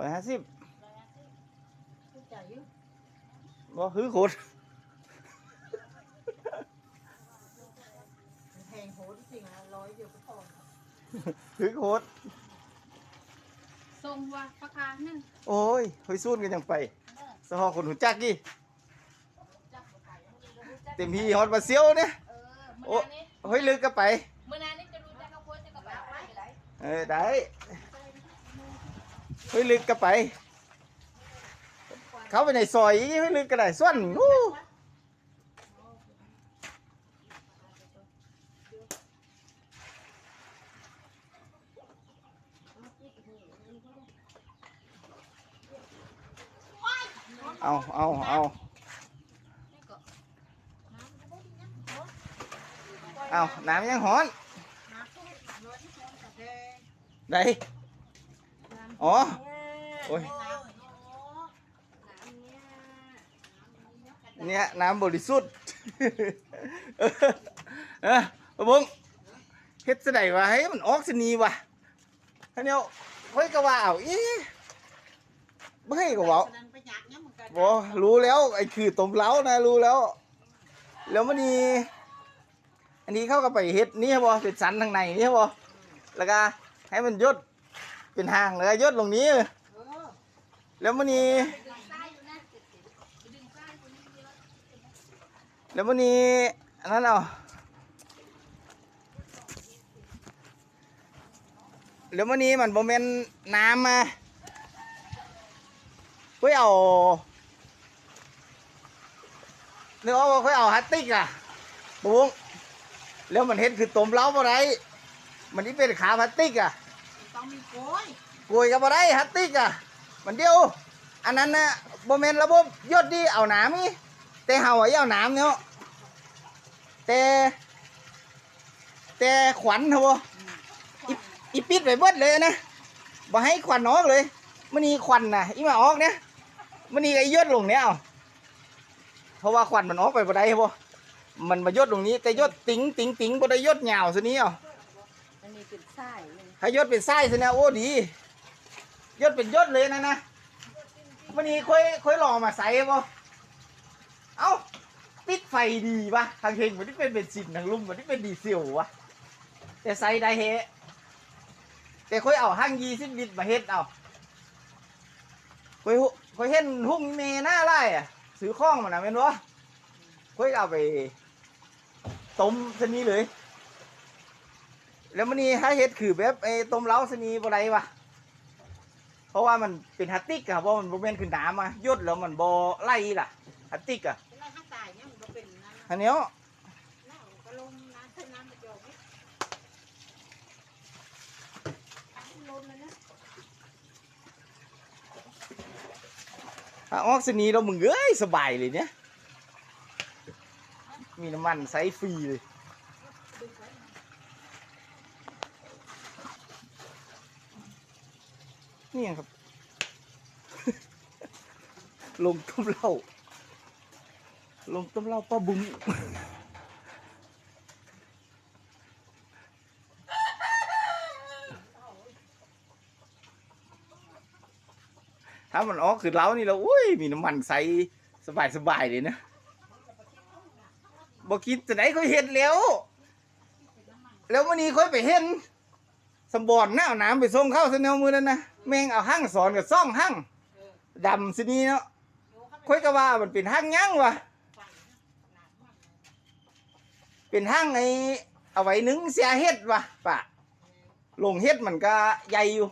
ร้อยห้าสิบผู้จ่ายอยู่บ่คือโคตรมันแพงโหดจริงๆนะร้อยเดียวก็พอคือโคตรส่งว่าประกาศนั่นโอ้ยเฮ้ยสู้กันยังไปสหอคนหูจักกี่จับบ่ไปยังมีรู้จักเต็มที่ฮอดบาเซียวเนี่ยเออโอ้มื้อนั้นนี่เฮ้ยลึกก็ไปมื้อนั้นนี่จะรู้จักกับคนจะกับไปไหนเออได้ เฮ้ยลึกก็ไป เขาไปในซอยเฮ้ยลึกก็ได้ส่วนนู้เอาเอาเอาเอาน้ำยังหอนน้ำทุกร้ อ๋อ โอ้ย เนี่ยน้ำบริสุทธิ์เออเออปะบุงเฮ็ดสไดวะให้มันออกสนีวะท่านเนียวเฮ้ยก็ว่าเอาอีไม่ให้ก็เว่าบอรู้แล้วไอ้คือต้มเล้านะรู้แล้ว แล้วมันนี่อันนี้เข้าก็ไปเฮ็ดนี่บบอเป็นสันทางในนี่บอแล้วก็ให้มันยด เป็นหางแล้วยดลงนี้ แล้วมันนี่ดึงซ้ายอยู่นะดึงซ้านนี้แล้วมันนี่อันนั้นเอาแล้วมันนี่มันโมเมนน้ำมาเพื่อเอาเนื้อว่าเพื่อเอาฮัตติกอะปุ้งแล้วมันเห็นคือต้มเล้าอะไรมันนี่เป็นขาพลาสติกอะ ต้องมีโกยกวยกับอะไรฮัตติกอะมันเดียว อันนั้นนะโมเมนระบบยศดีเอาหนามนี่แต่เฮาอะเอาหนามเนาะแต่แต่ขวัญเหรออีอีปิดไปเบิดเลยนะบ่ให้ขวัญออกเลยมันนี่ขวัญนะอีมาออกเนี่ยมันนี่ไอ้ยศลงเนี่ยเอาเพราะว่าขวัญมันออกไปบ่ได้บ่มันมายศลงนี้แต่ยศติ๋งติ๋งติ๋งบ่ได้ยศเหงาซะนี้เอาอันนี้เป็นไส้เลย ให้ยศเป็นไส้ซะนะโอ้ดียศเป็นยศเลยนะนะมันนี่ค่อยค่อยลองมาใส่บ่เอ้าติดไฟดีปะทางเพลงมันนี่เป็นเบนซินทางลุ่มมันนี่เป็นดีเซลวะแต่ใส่ได้เฮะแต่ค่อยเอาห้างยีสิบลิตรมาเฮ็ดเอาค่อยหุค่อยเห็นหุ่งเมหน้าไร่อะซื้อข้องมันนะเป็นวะค่อยเอาไปต้มชนี้เลย แล้วมันนี่ถ้าเฮ็ดคือแบบไอ้ต้มเล้าชนีบ่ได้วะเพราะว่ามันเป็นฮัตติกอะเพราะมันบ่แม่นคือน้ำอะยดแล้วมันบ่ไล่ล่ะฮัตติกอะเป็นไรห้าตายเนี่ยมันก็เป็นนั่นอันเนี้ยน้ำก็ลงน้ำเส้นน้ำมันโยกไม่ลมเลยนะถ้าออกชนีเรามึงเอ้ยสบายเลยเนี่ยมีน้ำมันใช้ฟรีเลย นี่ยครับ ลงต้มเหล้าลงต้มเหล้าป้าบุ้งถ้ามันออกคือเล้านี่เราอุ้ยมีน้ำมันใสสบายสบายเลยนะบอกคิดจะไหนค่อยเห็นแล้ว แล้ววันนี้ค่อยไปเห็นสมบอนนะเอาน้ำไปส่งเข้าเสนอมือนั่นนะ แม่งเอาหั่งสอนกับซ่องหั่งดำสินี้เนาะค่อยก็ว่ามันเป็นหั่งยั้งวะเป็นหั่งไอ้เอาไว้นึ่งเสียเฮ็ดวะปะลงเฮ็ดมันก็ใหญ่อยู่